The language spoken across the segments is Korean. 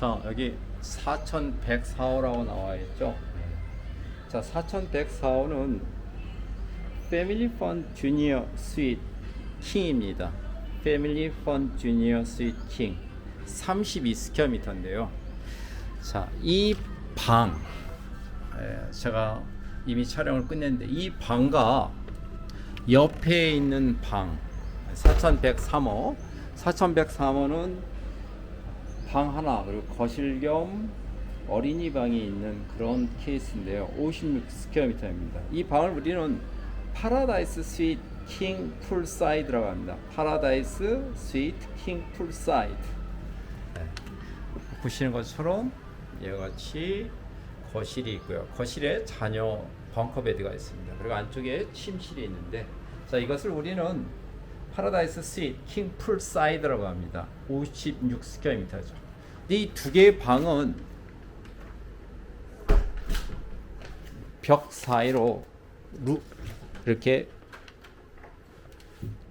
자 여기 4104호라고 나와 있죠. 자 4104호는 패밀리 펀 주니어 스윗 킹입니다. 패밀리 펀 주니어 스윗 킹 32스퀘어미터인데요. 자 이 방 제가 이미 촬영을 끝냈는데 이 방과 옆에 있는 방 4103호 4103호는 방 하나 그리고 거실 겸 어린이 방이 있는 그런 케이스인데요. 56스퀘어미터입니다. 이 방을 우리는 파라다이스 스위트 킹 풀사이드라고 합니다. 파라다이스 스위트 킹 풀사이드. 네. 보시는 것처럼 이와 같이 거실이 있고요. 거실에 자녀 벙커 베드가 있습니다. 그리고 안쪽에 침실이 있는데 자 이것을 우리는 파라다이스 스윗 킹 풀 사이드라고 합니다. 56스퀘어미터죠. 이 두 개의 방은 벽 사이로 루, 이렇게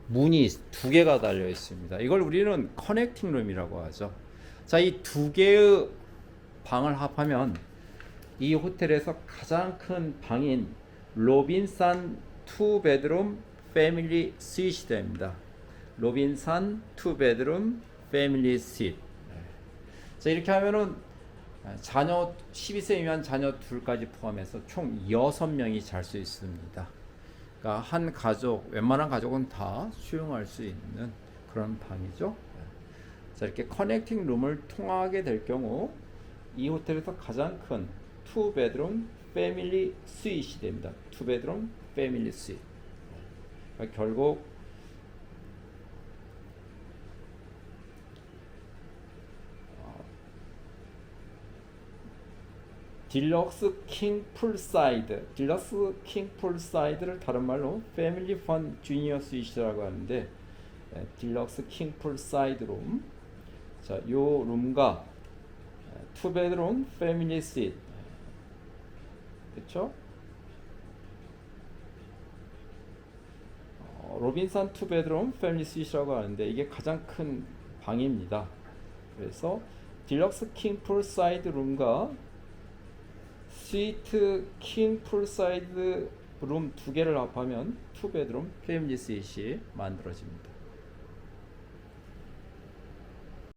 문이 두 개가 달려 있습니다. 이걸 우리는 커넥팅 룸이라고 하죠. 자, 이 두 개의 방을 합하면 이 호텔에서 가장 큰 방인 로빈산 투 베드룸 패밀리 스윗이 됩니다. 로빈산 투 베드룸 패밀리 스윗. 자, 이렇게 하면은 자녀 12세 이면 자녀 둘까지 포함해서 총 6명이 잘 수 있습니다. 그러니까 한 가족, 웬만한 가족은 다 수용할 수 있는 그런 방이죠. 자, 이렇게 커넥팅 룸을 통하게 될 경우 이 호텔에서 가장 큰 투 베드룸 패밀리 스윗이 됩니다. 투 베드룸 패밀리 스윗. 그러니까 결국 딜럭스 킹 풀사이드, 딜럭스 킹 풀사이드를 다른 말로 패밀리 펀 주니어 스위트라고 하는데 에, 딜럭스 킹 풀사이드 룸. 자, 요 룸과 투 베드룸 패밀리 스윗. 그렇죠? 어, 로빈산 투 베드룸 패밀리 스윗이라고 하는데 이게 가장 큰 방입니다. 그래서 딜럭스 킹 풀 사이드 룸과 스위트 킹 풀 사이드 룸 두 개를 합하면 투 베드룸 패밀리 스윗이 만들어집니다.